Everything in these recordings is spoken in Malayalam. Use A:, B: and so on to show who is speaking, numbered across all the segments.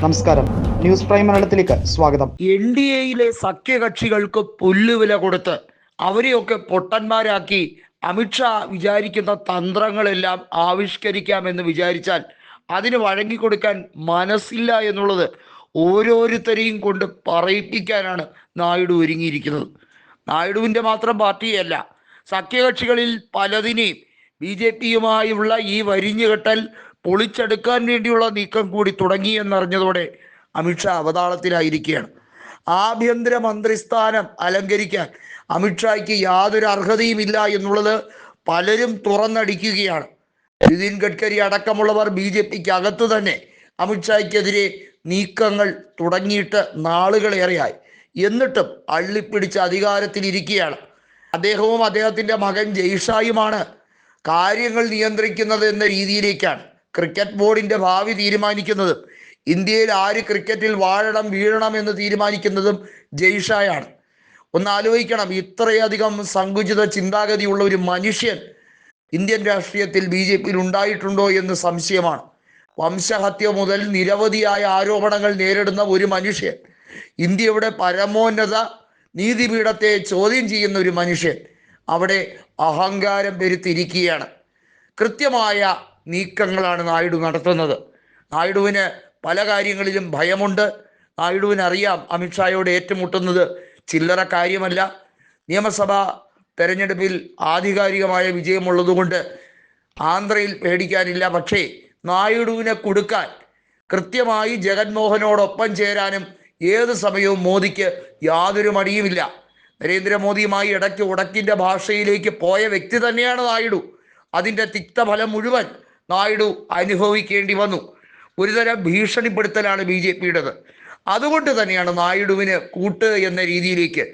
A: നമസ്കാരം. ന്യൂസ് പ്രൈം മലയാളത്തിലേക്ക് സ്വാഗതം.
B: എൻ ഡി എയിലെ സഖ്യകക്ഷികൾക്ക് പുല്ലുവില കൊടുത്ത് അവരെയൊക്കെ പൊട്ടന്മാരാക്കി അമിത്ഷാ വിചാരിക്കുന്ന തന്ത്രങ്ങളെല്ലാം ആവിഷ്കരിക്കാമെന്ന് വിചാരിച്ചാൽ അതിന് വഴങ്ങിക്കൊടുക്കാൻ മനസ്സില്ല എന്നുള്ളത് ഓരോരുത്തരെയും കൊണ്ട് പറയിപ്പിക്കാനാണ് നായിഡു ഒരുങ്ങിയിരിക്കുന്നത്. നായിഡുവിന്റെ മാത്രം പാർട്ടിയല്ല സഖ്യകക്ഷികളിൽ പലതിനെയും ബി ജെ പിയുമായുള്ള ഈ വരിഞ്ഞുകെട്ടൽ പൊളിച്ചെടുക്കാൻ വേണ്ടിയുള്ള നീക്കം കൂടി തുടങ്ങി എന്നറിഞ്ഞതോടെ അമിത്ഷാ അവതാളത്തിലായിരിക്കുകയാണ്. ആഭ്യന്തര മന്ത്രിസ്ഥാനം അലങ്കരിക്കാൻ അമിത്ഷായ്ക്ക് യാതൊരു അർഹതയും ഇല്ല എന്നുള്ളത് പലരും തുറന്നടിക്കുകയാണ്. നിതിൻ ഗഡ്കരി അടക്കമുള്ളവർ ബി ജെ പിക്ക് അകത്ത് തന്നെ അമിത്ഷായ്ക്കെതിരെ നീക്കങ്ങൾ തുടങ്ങിയിട്ട് നാളുകളേറെയായി എന്നിട്ടും അള്ളിപ്പിടിച്ച് അധികാരത്തിലിരിക്കുകയാണ് അദ്ദേഹവും അദ്ദേഹത്തിന്റെ മകൻ ജയ്ഷായുമാണ് കാര്യങ്ങൾ നിയന്ത്രിക്കുന്നത് എന്ന രീതിയിലേക്കാണ്. ക്രിക്കറ്റ് ബോർഡിന്റെ ഭാവി തീരുമാനിക്കുന്നത് ഇന്ത്യയിൽ ആര് ക്രിക്കറ്റിൽ വാഴണം വീഴണം എന്ന് തീരുമാനിക്കുന്നതും ജയ്ഷായാണ്. ഒന്ന് ആലോചിക്കണം ഇത്രയധികം സങ്കുചിത ചിന്താഗതിയുള്ള ഒരു മനുഷ്യൻ ഇന്ത്യൻ രാഷ്ട്രീയത്തിൽ ബി ജെ പിയിൽ ഉണ്ടായിട്ടുണ്ടോ എന്ന് സംശയമാണ്. വംശഹത്യ മുതൽ നിരവധിയായ ആരോപണങ്ങൾ നേരിടുന്ന ഒരു മനുഷ്യൻ ഇന്ത്യയുടെ പരമോന്നത നീതിപീഠത്തെ ചോദ്യം ചെയ്യുന്ന ഒരു മനുഷ്യൻ അവിടെ അഹങ്കാരം പെരുത്തിരിക്കുകയാണ് കൃത്യമായ നീക്കങ്ങളാണ് നായിഡു നടത്തുന്നത്. നായിഡുവിന് പല കാര്യങ്ങളിലും ഭയമുണ്ട്. നായിഡുവിന് അറിയാം അമിത്ഷായോട് ഏറ്റുമുട്ടുന്നത് ചില്ലറ കാര്യമല്ല. നിയമസഭാ തെരഞ്ഞെടുപ്പിൽ ആധികാരികമായ വിജയമുള്ളതുകൊണ്ട് ആന്ധ്രയിൽ പേടിക്കാനില്ല. പക്ഷേ നായിഡുവിനെ കൊടുക്കാൻ കൃത്യമായി ജഗൻമോഹനോടൊപ്പം ചേരാനും ഏത് സമയവും മോദിക്ക് യാതൊരു മടിയുമില്ല. നരേന്ദ്രമോദിയുമായി ഇടയ്ക്ക് ഉടക്കിന്റെ ഭാഷയിലേക്ക് പോയ വ്യക്തി തന്നെയാണ് നായിഡു. അതിന്റെ തിക്തഫലം മുഴുവൻ നായിഡു അനുഭവിക്കേണ്ടി വന്നു. ഒരുതരം ഭീഷണിപ്പെടുത്തലാണ് ബി ജെ പിയുടേത്. അതുകൊണ്ട് തന്നെയാണ് നായിഡുവിന് കൂട്ട് എന്ന രീതിയിലേക്ക്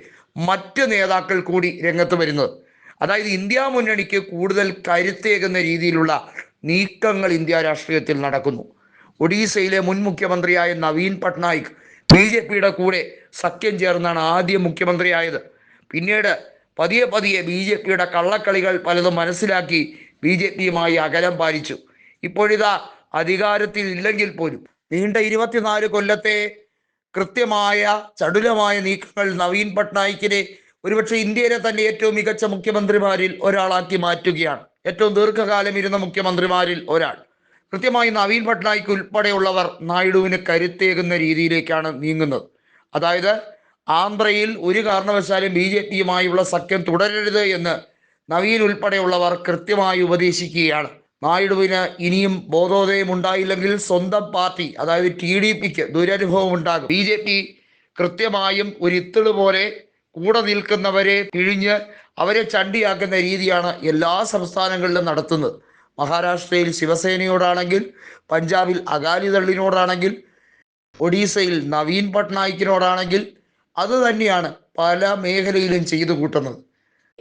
B: മറ്റ് നേതാക്കൾ കൂടി രംഗത്ത് വരുന്നത്. അതായത് ഇന്ത്യ മുന്നണിക്ക് കൂടുതൽ കരുത്തേകുന്ന രീതിയിലുള്ള നീക്കങ്ങൾ ഇന്ത്യ രാഷ്ട്രീയത്തിൽ നടക്കുന്നു. ഒഡീസയിലെ മുൻ മുഖ്യമന്ത്രിയായ നവീൻ പട്നായിക് ബി ജെ പിയുടെ കൂടെ സഖ്യം ചേർന്നാണ് ആദ്യം മുഖ്യമന്ത്രിയായത്. പിന്നീട് പതിയെ പതിയെ ബി ജെ പിയുടെ കള്ളക്കളികൾ പലതും മനസ്സിലാക്കി ബി ജെ പിയുമായി അകലം പാലിച്ചു. ഇപ്പോഴിതാ അധികാരത്തിൽ ഇല്ലെങ്കിൽ പോലും നീണ്ട ഇരുപത്തിനാല് കൊല്ലത്തെ കൃത്യമായ ചടുലമായ നീക്കങ്ങൾ നവീൻ പട്നായിക്കിനെ ഒരുപക്ഷെ ഇന്ത്യയിലെ തന്നെ ഏറ്റവും മികച്ച മുഖ്യമന്ത്രിമാരിൽ ഒരാളാക്കി മാറ്റുകയാണ്. ഏറ്റവും ദീർഘകാലം ഇരുന്ന മുഖ്യമന്ത്രിമാരിൽ ഒരാൾ. കൃത്യമായി നവീൻ പട്നായിക്ക് ഉൾപ്പെടെയുള്ളവർ നായിഡുവിന് കരുത്തേകുന്ന രീതിയിലേക്കാണ് നീങ്ങുന്നത്. അതായത് ആന്ധ്രയിൽ ഒരു കാരണവശാലും ബി ജെ പിയുമായുള്ള സഖ്യം തുടരരുത് എന്ന് നവീൻ ഉൾപ്പെടെയുള്ളവർ കൃത്യമായി ഉപദേശിക്കുകയാണ്. നായിഡുവിന് ഇനിയും ബോധോദയം ഉണ്ടായില്ലെങ്കിൽ സ്വന്തം പാർട്ടി അതായത് ടി ഡി പിക്ക് ദുരനുഭവം ഉണ്ടാകും. ബി ജെ പി കൃത്യമായും ഒരു ഇത്തിൾ പോലെ കൂടെ നിൽക്കുന്നവരെ പിഴിഞ്ഞ് അവരെ ചണ്ടിയാക്കുന്ന രീതിയാണ് എല്ലാ സംസ്ഥാനങ്ങളിലും നടത്തുന്നത്. മഹാരാഷ്ട്രയിൽ ശിവസേനയോടാണെങ്കിൽ പഞ്ചാബിൽ അകാലിദളിനോടാണെങ്കിൽ ഒഡീസയിൽ നവീൻ പട്നായിക്കിനോടാണെങ്കിൽ അത് തന്നെയാണ് പല മേഖലയിലും ചെയ്തു കൂട്ടുന്നത്.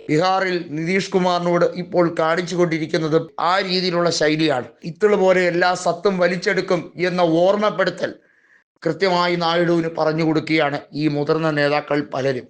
B: ബീഹാറിൽ നിതീഷ് കുമാറിനോട് ഇപ്പോൾ കാണിച്ചു കൊണ്ടിരിക്കുന്നത് ആ രീതിയിലുള്ള ശൈലിയാണ്. ഇത്തിൾ പോലെ എല്ലാ സത്തും വലിച്ചെടുക്കും എന്ന ഓർമ്മപ്പെടുത്തൽ കൃത്യമായി നായിഡുവിന് പറഞ്ഞു കൊടുക്കുകയാണ് ഈ മുതിർന്ന നേതാക്കൾ പലരും.